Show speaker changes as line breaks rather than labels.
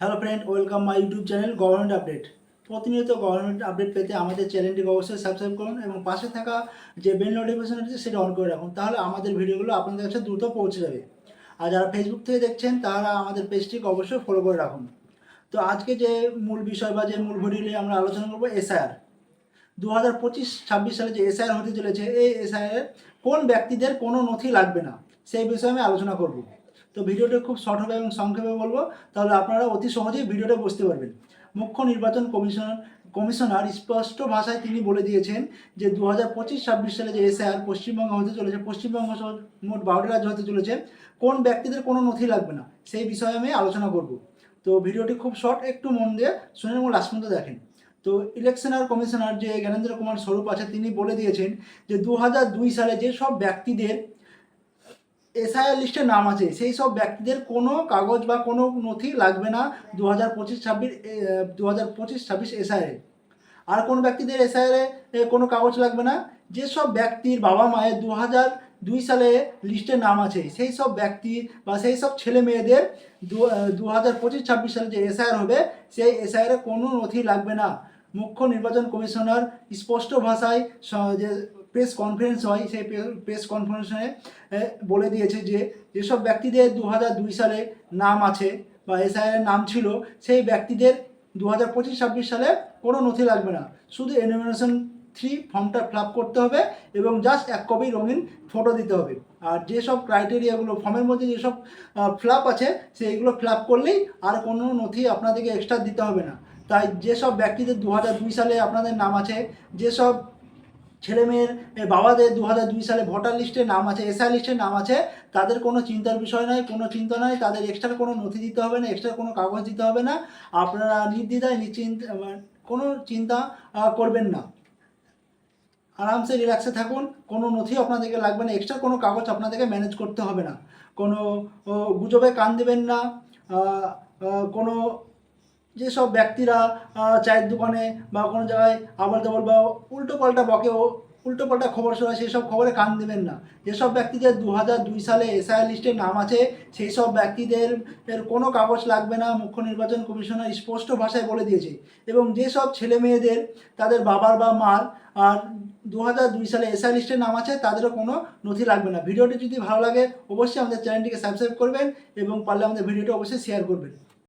Hello friend welcome my YouTube channel government update প্রতিনিয়ত government update পেতে আমাদের চ্যানেলটিকে অবশ্যই সাবস্ক্রাইব করুন এবং পাশে থাকা যে বেল নোটিফিকেশন আছে সেটা অন করে রাখুন, তাহলে আমাদের ভিডিওগুলো আপনাদের কাছে দ্রুত পৌঁছে যাবে। আর যারা ফেসবুক থেকে দেখছেন, তারা আমাদের পেজটিকে অবশ্যই ফলো করে রাখুন। তো আজকে যে মূল বিষয় বা যে মূল ভিডিও নিয়ে আমরা আলোচনা করব এসআইআর দু হাজার পঁচিশ, ছাব্বিশ সালে যে এসআইআর হতে চলেছে, এই এসআইআর কোন ব্যক্তিদের কোনো নথি লাগবে না, সেই বিষয়ে আমি আলোচনা করব। তো ভিডিওটা খুব শর্ট হবে এবং সংক্ষেপে বলব, তাহলে আপনারা অতি সহজেই ভিডিওটা বুঝতে পারবেন। মুখ্য নির্বাচন কমিশনার কমিশনার স্পষ্ট ভাষায় তিনি বলে দিয়েছেন যে দু হাজার পঁচিশ ছাব্বিশ সালে যে এসআইআর পশ্চিমবঙ্গ হতে চলেছে, পশ্চিমবঙ্গ সহ মোট বারোটি রাজ্য হতে চলেছে, কোন ব্যক্তিদের কোনো নথি লাগবে না, সেই বিষয়ে আমি আলোচনা করব। তো ভিডিওটি খুব শর্ট, একটু মন দিয়ে শুনে এবং লাস্ট পর্যন্ত দেখেন। তো ইলেকশনার কমিশনার যে জ্ঞানেন্দ্র কুমার স্বরূপ আছে, তিনি বলে দিয়েছেন যে দু সালে যেসব ব্যক্তিদের এসআইআর লিস্টে নাম আছে, সেই সব ব্যক্তিদের কোনো কাগজ বা কোনো নথি লাগবে না দু হাজার পঁচিশ ছাব্বিশ দু হাজার পঁচিশ ছাব্বিশ এসআইআরে আর কোন ব্যক্তিদের এসআইআরে কোনো কাগজ লাগবে না। যেসব ব্যক্তির বাবা মায়ের দু হাজার দুই সালে লিস্টে নাম আছে, সেই সব ব্যক্তি বা সেই সব ছেলে মেয়েদের দু হাজার পঁচিশ ছাব্বিশ সালে যে এসআইআর হবে, সেই এসআইআরে কোনো নথি লাগবে না। মুখ্য নির্বাচন কমিশনার স্পষ্ট ভাষায় যে প্রেস কনফারেন্স হয়, সেই প্রেস কনফারেন্সে বলে দিয়েছে যে যেসব ব্যক্তিদের দু সালে নাম আছে বা এসআইআর নাম ছিল, সেই ব্যক্তিদের দু হাজার পঁচিশ, ছাব্বিশ সালে কোনো নথি লাগবে না। শুধু এনুমিনেশন থ্রি ফর্মটা ফিল করতে হবে এবং জাস্ট এক কপি রঙিন ফটো দিতে হবে। আর যেসব ক্রাইটেরিয়াগুলো ফর্মের মধ্যে যেসব ফিল আছে, সেইগুলো ফিল করলেই আর কোনো নথি আপনাদেরকে এক্সট্রা দিতে হবে না। তাই যেসব ব্যক্তিদের দু সালে আপনাদের নাম আছে, যেসব ছেলে মেয়ের বাবাদের দু হাজার দুই সালে ভোটার লিস্টে নাম আছে, এসআই লিস্টে নাম আছে, তাদের কোনো চিন্তার বিষয় নয় কোনো চিন্তা নয় তাদের এক্সট্রা কোনো নথি দিতে হবে না এক্সট্রা কোনো কাগজ দিতে হবে না, আপনারা নির্দ্বিধায় নিশ্চিন্ত কোনো চিন্তা করবেন না। আরামসে রিল্যাক্সে থাকুন, কোনো নথি আপনাদেরকে লাগবে না এক্সট্রা কোনো কাগজ আপনাদেরকে ম্যানেজ করতে হবে না। কোনো গুজবে কান দেবেন না কোনো যেসব ব্যক্তিরা চায়ের দোকানে বা কোনো জায়গায় আবার তাবল বা উল্টো পাল্টা বকে ও উল্টো পাল্টা খবর শোনায়, সেই সব খবরে কান দেবেন না। যেসব ব্যক্তিদের দু হাজার দুই সালে এসআই লিস্টে নাম আছে, সেই সব ব্যক্তিদের এর কোনো কাগজ লাগবে না, মুখ্য নির্বাচন কমিশনার স্পষ্ট ভাষায় বলে দিয়েছে। এবং যেসব ছেলে মেয়েদের, তাদের বাবার বা মার, আর দু হাজার দুই সালে এসআই লিস্টে নাম আছে, তাদেরও কোনো নথি লাগবে না। ভিডিওটি যদি ভালো লাগে, অবশ্যই আমাদের চ্যানেলটিকে সাবস্ক্রাইব করবেন এবং পারলে আমাদের ভিডিওটি অবশ্যই শেয়ার করবেন।